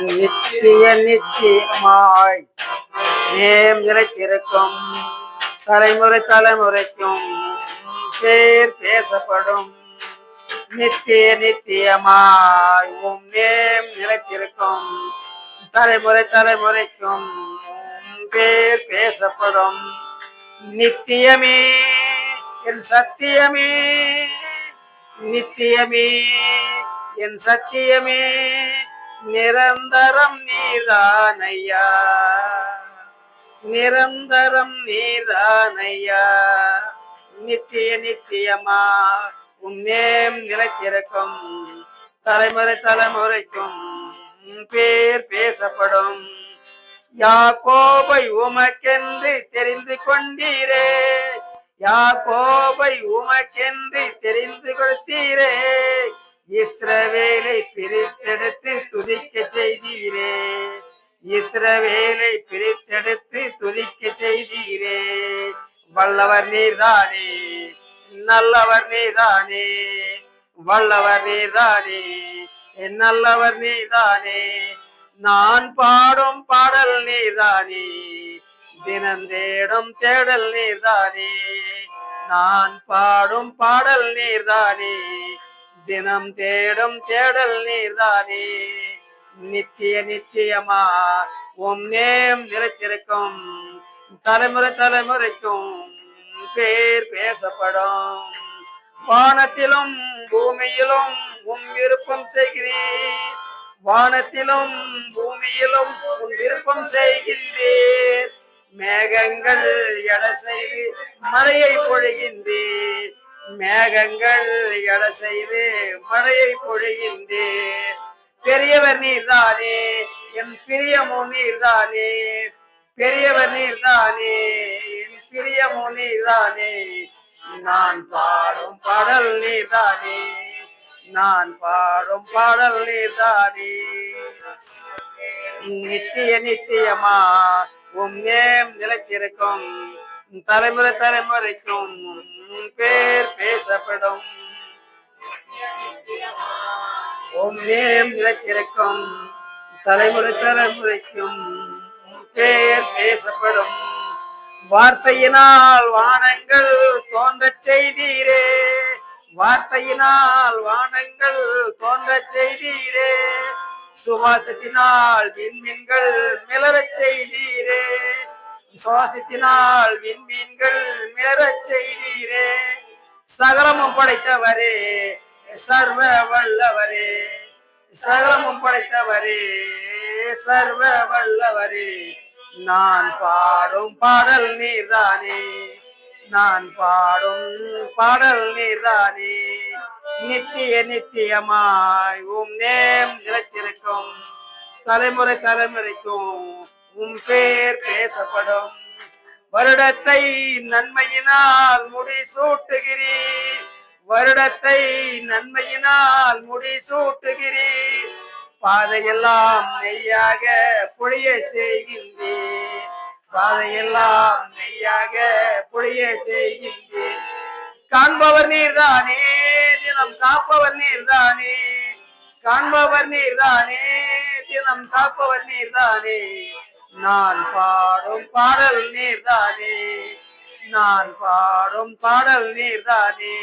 நித்திய நித்தியமாய் நேம் நிலைத்திருக்கும் தலைமுறை தலைமுறைக்கும் பேர் பேசப்படும். நித்திய நித்தியமாய் உம் நேம் நிலைத்திருக்கும் தலைமுறை தலைமுறைக்கும் பேர் பேசப்படும். நித்தியமே என் சத்தியமே நித்தியமே என் சத்தியமே. நிரந்தரம் நீதானையா. நிரந்தரம் நீதானையா. நித்திய நித்தியமா உன்னேம் நிலைத்திருக்கும். தலைமுறை தலைமுறைக்கும் பேர் பேசப்படும். யாக்கோபை உமக்கென்று தெரிந்து கொண்டீரே. யாக்கோபை உமக்கென்று தெரிந்து கொடுத்தீரே இஸ்ரவேலை பிரித்து செய்தீரே. வல்லவர் நீர்தானே. நல்லவர் நீதானே வல்லவர் நீர்தானே. நல்லவர் நீதானே நான் பாடும் பாடல் நீதானே தினந்தேடும் தேடல் நீர்தானே. நான் பாடும் பாடல் நீர்தானே. தினம் தேடும் தேடல் நீர்தானே. நித்திய நித்தியமா உம் நேம் நிறைத்திருக்கும். தலைமுறை தலைமுறைக்கும் பேர் பேசப்படும். வானத்திலும் பூமியிலும் உம் விருப்பம் செய்கிறீர். வானத்திலும் பூமியிலும் உன் விருப்பம் செய்கின்றீர். மேகங்கள் எட செய்து மழையை பொழிகின்றீர். மேகங்கள் எட செய்து மழையை பொழிகின்றீர். பெரியவர் நீர்தானே என் பிரியமும் நீர்தானே. பெரியவர் நீர்தானே என் பிரியமோ நீர்தானே. நான் பாடும் பாடல் நீர்தானே நான் பாடும் பாடல் நீர்தானே. நித்திய நித்தியமா உம் நேம் நிலைத்திருக்கும் தலைமுறை தலைமுறைக்கும் பேர் பேசப்படும். உம் நேம் நிலைத்திருக்கும் தலைமுறை தலைமுறைக்கும் பேர் பேசப்படும். வார்த்தையினால் வானங்கள் தோன்றச் செய்தீரே. வார்த்தையினால் வானங்கள் தோன்றச் செய்தீரே. சுவாசத்தினால் விண்மீன்கள் மிளரச் செய்தீரே. சுவாசத்தினால் விண்மீன்கள் மிளரச் செய்தீரே. சகலமும் படைத்தவரே சர்வ வல்லவரே. சகலமும் படைத்தவரே சர்வ வல்லவரே. நான் பாடும் பாடல் நீர்தானே? நான் பாடும் பாடல் நீர்தானே? நித்திய நித்தியமாய் உம் நேம் நிலைத்திருக்கும். தலைமுறை தலைமுறைக்கும் உம் பேர் பேசப்படும். வருடத்தை நன்மையினால் முடி சூட்டுகிறீர் வருடத்தை நன்மையினால் முடி சூட்டுகிறீர் பாதையெல்லாம் நெய்யாக பொழிய செய்கின்றீர். பாதையெல்லாம் நெய்யாக புழிய செய்கின்றீர் காண்பவர் நீர்தானே தினம் காப்பவர் நீர்தானே. காண்பவர் நீர்தானே தினம் காப்பவர் நீர்தானே. நான் பாடும் பாடல் நீர்தானே. நான் பாடும் பாடல் நீர்தானே.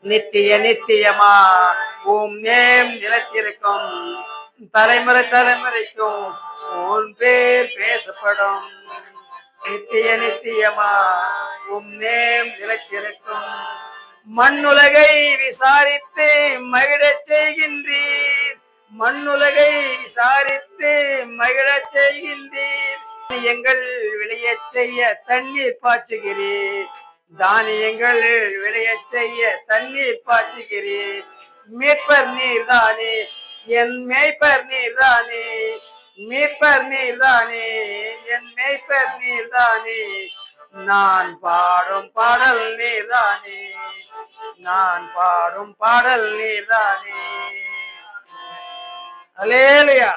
நித்திய நித்தியமா உம் நேம் நிலத்திருக்கும். தலைமுறை தலைமுறைக்கும் உன் பேர் பேசப்படும். நித்திய நித்தியமா உம் நேம் நிலைத்திருக்கும். மண்ணுலகை விசாரித்து மகிழச் செய்கின்றீர். மண்ணுலகை விசாரித்து மகிழச் செய்கின்றீர். எங்கள் விளையச் செய்ய தண்ணீர் பாய்ச்சுகிறீர். தானியங்கள் விளையச் செய்ய தண்ணீர் பாய்ச்சுகிறீர். மீட்பர் நீர்தானே என் மேய்ப்பர் நீர் தானே. மீட்பர் நீர்தானே என் மேய்ப்பர் நீர்தானே நான் பாடும் பாடல் நீர்தானே நான் பாடும் பாடல் நீர்தானே. அலேலுயா